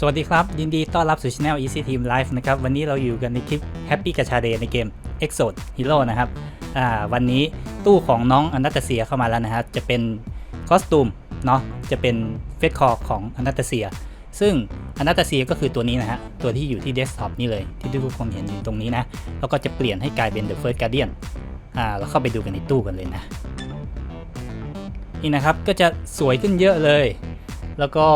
สวัสดีครับ ยินดีต้อนรับสู่ช anel Easy Team Live นะครับ วันนี้เราอยู่กันในคลิป Happy ก a ชาเดในเกม Exod Hero นะครับวันนี้ตู้ของน้องอนัตเซียเข้ามาแล้วนะครับ จะเป็นคอสตูมเนาะจะเป็นเฟสคอร์ของอนัตเซีย ซึ่งอนัตเซียก็คือตัวนี้นะฮะ ตัวที่อยู่ที่เดสก์ท็อปนี่เลย ที่ทุกคนเห็นอยู่ตรงนี้นะ แล้วก็จะเปลี่ยนให้กลายเป็น The First Guardian อ่าเราเข้าไปดูกันในตู้กันเลยนะ นี่นะครับก็จะสวยขึ้นเยอะเลย แล้วก็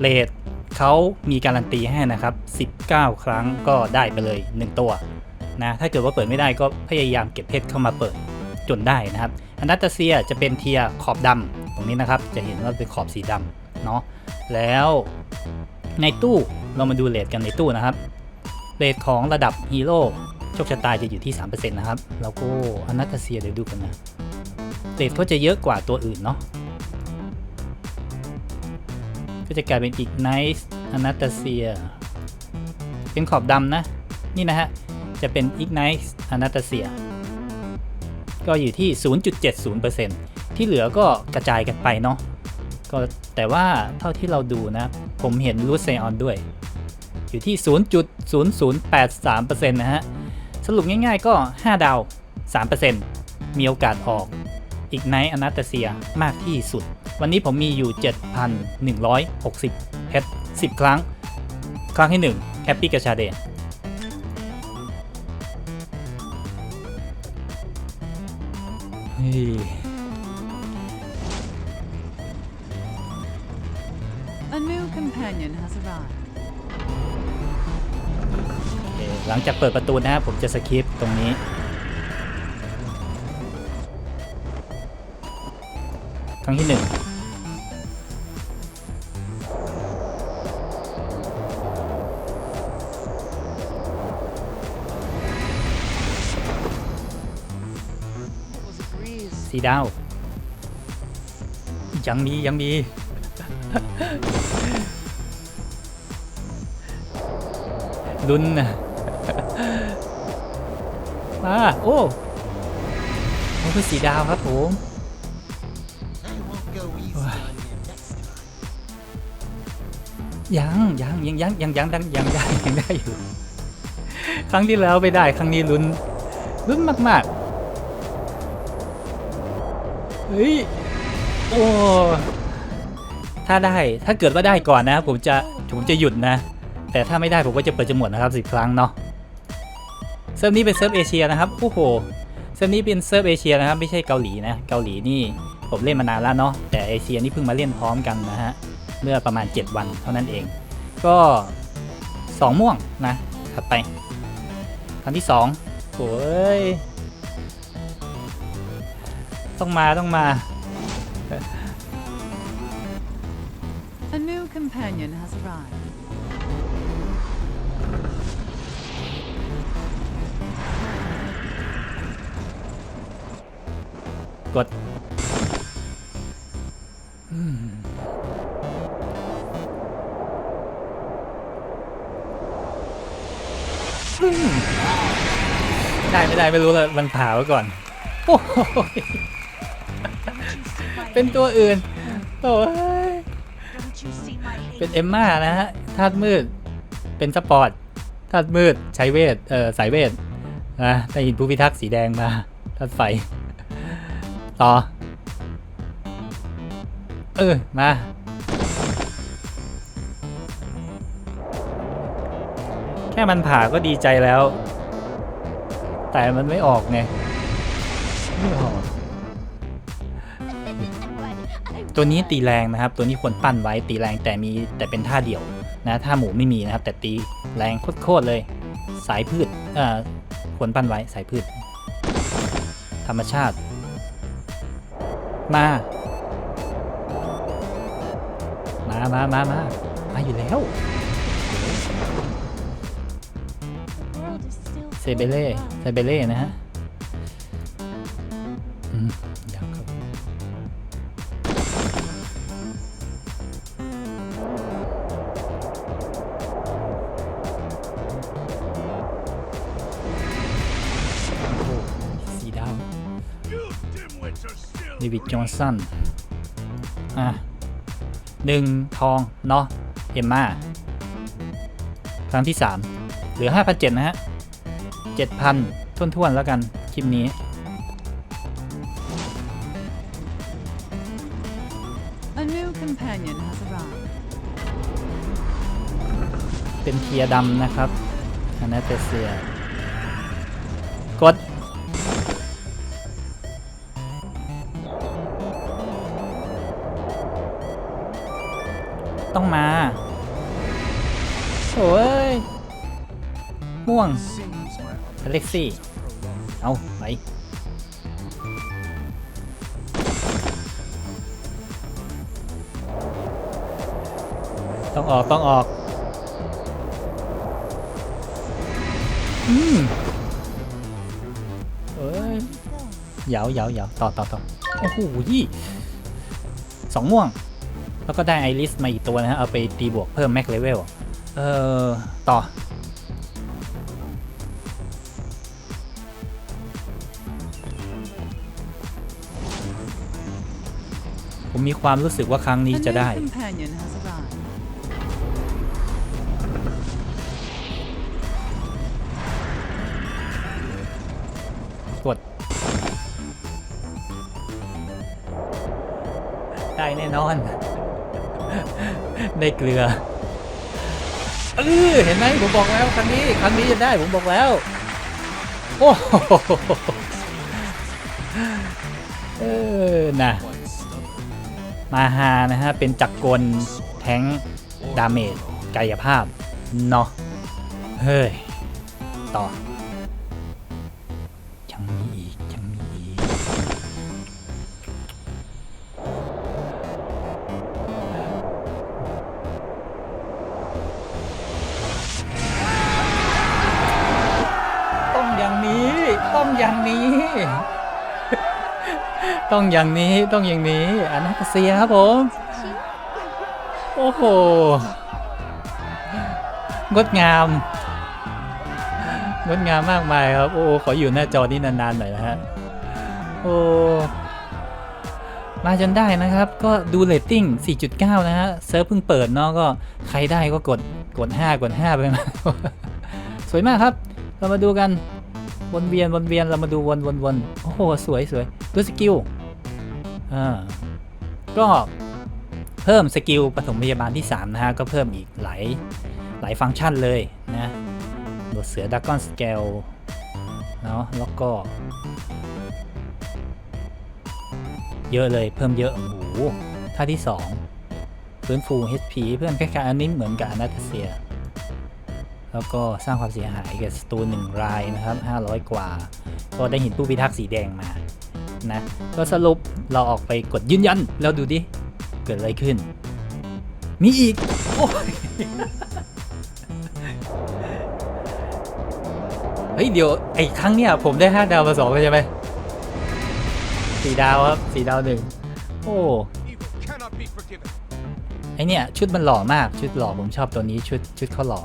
เลท เขามีการันตีให้นะครับ 19 ครั้งก็ได้ไปเลย 1 ตัวนะถ้าเกิดว่าเปิดไม่ได้ก็พยายามเก็บเพชรเข้ามาเปิดจนได้นะครับอนาตาเซียจะเป็นเทียขอบดำตรงนี้นะครับ จะเห็นว่าเป็นขอบสีดำเนาะแล้วในตู้เรามาดูเลทกันในตู้นะครับเลทของระดับฮีโร่โชคชะตาจะอยู่ที่ 3%นะครับ แล้วก็อนาตาเซียเดี๋ยวดูกันนะเลทก็จะเยอะกว่าตัวอื่นเนาะ ก็จะกลายเป็นอีกไนซ์อนาตาเซียเป็นขอบดำนะ นี่นะฮะ จะเป็นอีกไนซ์อนาตาเซียก็อยู่ที่ 0.70%ที่เหลือก็กระจายกันไปเนาะก็แต่ว่าเท่าที่เราดูนะ ผมเห็นรูเซออนด้วย อยู่ที่ 0.0083%นะฮะ สรุปง่ายๆก็ 5 ดาว 3%มีโอกาสออก อีกไนท์อนาตเซียมากที่สุด วันนี้ผมมีอยู่ 7,160เพชร10 ครั้ง ครั้งที่ 1 แฮปปี้กระชาเดย์เฮ้ย A new companion has arrived. โอเคหลังจากเปิดประตูนะครับผมจะสคิปตรงนี้ ครั้งที่หนึ่งสีดาว ยังมียังมีลุ้นนะมา โอ้มันคือสีดาวครับผม ยังยังยังยังยังยังยังยังได้ยังได้อยู่ ครั้งที่แล้วไม่ได้ครั้งนี้ลุ้นลุ้นมากๆเฮ้ยโอ้ถ้าได้ถ้าเกิดว่าได้ก่อนนะ ผมจะผมจะหยุดนะ แต่ถ้าไม่ได้ผมก็จะเปิดจนหมดนะครับสิบครั้งเนาะเซิร์ฟนี้เป็นเซิร์ฟเอเชียนะครับโอ้โหเซิร์ฟนี้เป็นเซิร์ฟเอเชียนะครับ ไม่ใช่เกาหลีนะ เกาหลีนี่ผมเล่นมานานแล้วเนาะแต่เอเชียนี่เพิ่งมาเล่นพร้อมกันนะฮะ เมื่อประมาณ 7 วันเท่านั้นเอง ก็สองม่วงนะถัดไปครั้งที่สองโอ้ยต้องมาต้องมา A new companion has arrived. กด อืม อืมได้ไม่ได้ไม่รู้เลยมันผ่าไว้ก่อนโอ้โหเป็นตัวอื่นโอ้ยเป็นเอมม่านะฮะธาตุมืด เป็นสปอร์ตธาตุมืดใช้เวทเออสายเวทนะได้ยินผู้พิทักษ์สีแดงมาธาตุไฟ ต่อ เออ มา ค่มันผ่าก็ดีใจแล้ว แต่มันไม่ออกไงไม่ออกตัวนี้ตีแรงนะครับ ตัวนี้ควรปั้นไว้ตีแรงแต่มีแต่เป็นท่าเดี่ยวนะท่าหมูไม่มีนะครับ แต่ตีแรงโคตรเลย สายพืชเอ่อควรปั้นไว้สายพืช ธรรมชาติ มามามามามามาอยู่แล้ว เซเบเล่เซเบเล่นะฮะอืมยังครับสีดาวเดวิดจอห์นสัน อะหนึ่งทอง เนาะเอ็มมาครั้งที่ 3 เหลือ 5,700นะฮะ 7,000ท้วนๆแล้วกัน คลิปนี้ A new companion has arrived. เป็นเทียร์ดำนะครับอนาเตเซีย กด ต้องมาโอ้ยม่วงอ เล็กซี่ เอาไปต้องออก ต้องออก อืมเอ้ยเหยาเหยาเหยาต่อต่อต่อโอ้โหยี่สองม่วง แล้วก็ได้ไอริสมาอีกตัวนะฮะ เอาไปตีบวกเพิ่มแม็กเลเวล เอ่อ ต่อ ผมมีความรู้สึกว่าครั้ง A นี้ new จะได้ companion has arrived. กด ได้แน่นอน ได้เกลือเออเห็นไหมผมบอกแล้วครั้งนี้ครั้งนี้จะได้ผมบอกแล้ว โอ้โหเออนะ มาฮานะฮะ เป็นจักรกลแทงดาเมจกายภาพ เนาะเฮ้ย ต่อ ยังมีอีก ต้องอย่างนี้ต้องอย่างนี้อนาคาเซียครับผม โอ้โห งดงาม งดงามมากมายครับ โอ้ขออยู่หน้าจอนี้นานๆหน่อยนะฮะ โอ้มาจนได้นะครับ ก็ดูเรตติ้ง 4.9 นะฮะ เซิร์ฟเพิ่งเปิดเนาะก็ใครได้ก็กดกด 5 กด 5 ไปมา สวยมากครับ เรามาดูกัน วนเวียนวนเวียนเรามาดูวนวนวนโอ้โห สวยสวยดูสกิล ก็เพิ่มสกิลปฐมพยาบาลที่ 3 นะฮะ ก็เพิ่มอีกหลายหลายฟังก์ชันเลยนะหนวดเสือดักกอนสเกลเนาะแล้วก็ เยอะเลยเพิ่มเยอะ โอ้โหท่าที่ 2 ฟื้นฟู HP เพิ่มคล้ายๆอันนี้เหมือนกับอนาตเซีย แล้วก็สร้างความเสียหายแก่ศัตรูหนึ่งรายนะครับ 500 กว่า ก็ได้หินผู้พิทักษ์สีแดงมา นะ ก็สรุปเราออกไปกดยืนยัน แล้วดูดิ เกิดอะไรขึ้น มีอีก โอ้ยเฮ้ยเดี๋ยวไอ้ครั้งเนี้ยผมได้ 5 ดาวมาสองใช่ไหมสี่ดาวครับสี่ดาวหนึ่งโอ้ไอเนี่ยชุดมันหล่อมากชุดหล่อผมชอบตัวนี้ชุดชุดเขาหล่อ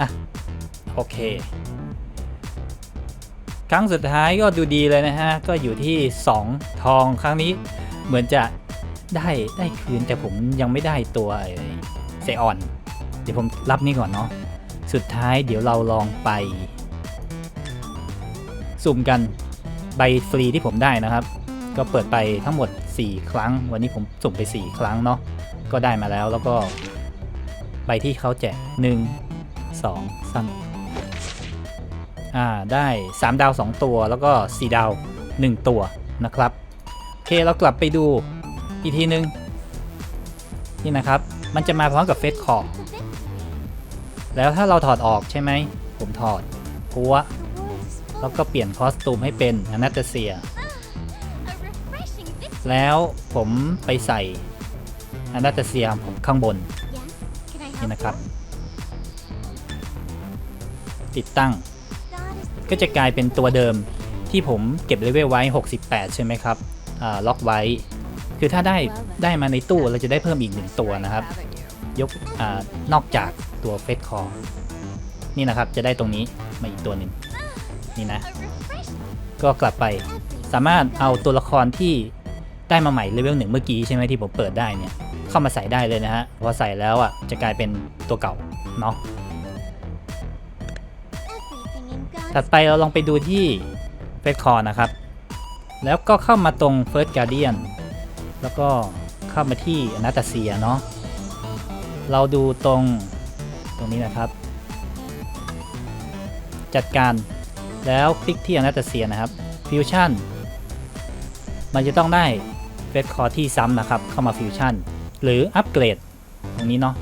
อะโอเค ครั้งสุดท้ายก็ดูดีเลยนะฮะ ก็อยู่ที่ 2 ทองครั้งนี้เหมือนจะได้ได้คืนแต่ผมยังไม่ได้ตัวเซออน เดี๋ยวผมรับนี่ก่อนเนาะสุดท้ายเดี๋ยวเราลองไป สุ่มกันใบฟรีที่ผมได้นะครับ ก็เปิดไปทั้งหมด 4 ครั้ง วันนี้ผมสุ่มไป 4 ครั้งเนาะก็ได้มาแล้วแล้วก็ใบที่เขาแจก1 2 3 อ่าได้ 3 ดาว 2 ตัวแล้วก็ 4 ดาว 1 ตัวนะครับโอเคเรากลับไปดูอีกทีนึง นี่นะครับ มันจะมาพร้อมกับเฟสคอร์แล้วถ้าเราถอดออกใช่ไหม ผมถอดพัว The world is full แล้วก็เปลี่ยนคอสตูมให้เป็นอนาตาเซีย a refreshing victory. แล้วผมไปใส่อนาตาเซียผมข้างบน Yes. Can I นี่ help นะครับ you? ติดตั้ง God is ก็จะกลายเป็นตัวเดิมที่ผมเก็บเลเวลไว้ 68 ใช่ไหมครับล็อกไว้ คือถ้าได้ได้มาในตู้เราจะได้เพิ่มอีกหนึ่งตัวนะครับ ยกอนอกจากตัวเฟสคอร์นี่นะครับจะได้ตรงนี้มาอีกตัวหนึ่งนี่นะ ก็กลับไปสามารถเอาตัวละครที่ได้มาใหม่เลเวลหนึ่งเมื่อกี้ใช่ไหมที่ผมเปิดได้เนี่ยเข้ามาใส่ได้เลยนะฮะพอใส่แล้วอะจะกลายเป็นตัวเก่าเนาะ ถัดไปเราลองไปดูที่เฟสคอร์นะครับ แล้วก็เข้ามาตรง First Guardian แล้วก็เข้ามาที่อนาตาเซียเนาะเราดูตรงตรงนี้นะครับ จัดการแล้วคลิกที่อนาตาเซียนะครับฟิวชั่นมันจะต้องได้เฟสคอร์ที่ซ้ำนะครับ เข้ามาฟิวชั่นหรืออัปเกรดตรงนี้เนาะ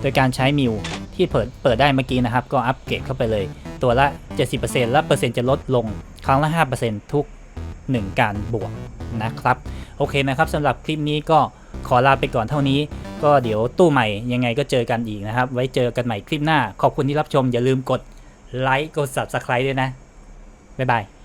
โดยการใช้มิว ที่เปิดเปิดได้เมื่อกี้นะครับ ก็อัปเกรดเข้าไปเลย ตัวละ 70%และเปอร์เซ็นต์จะลดลงครั้งละ 5%ทุก 1 การบวกนะครับ โอเคนะครับสำหรับคลิปนี้ก็ขอลาไปก่อนเท่านี้ ก็เดี๋ยวตู้ใหม่ยังไงก็เจอกันอีกนะครับ ไว้เจอกันใหม่คลิปหน้า ขอบคุณที่รับชมอย่าลืมกดไลค์กด Subscribe ด้วยนะบ๊ายบาย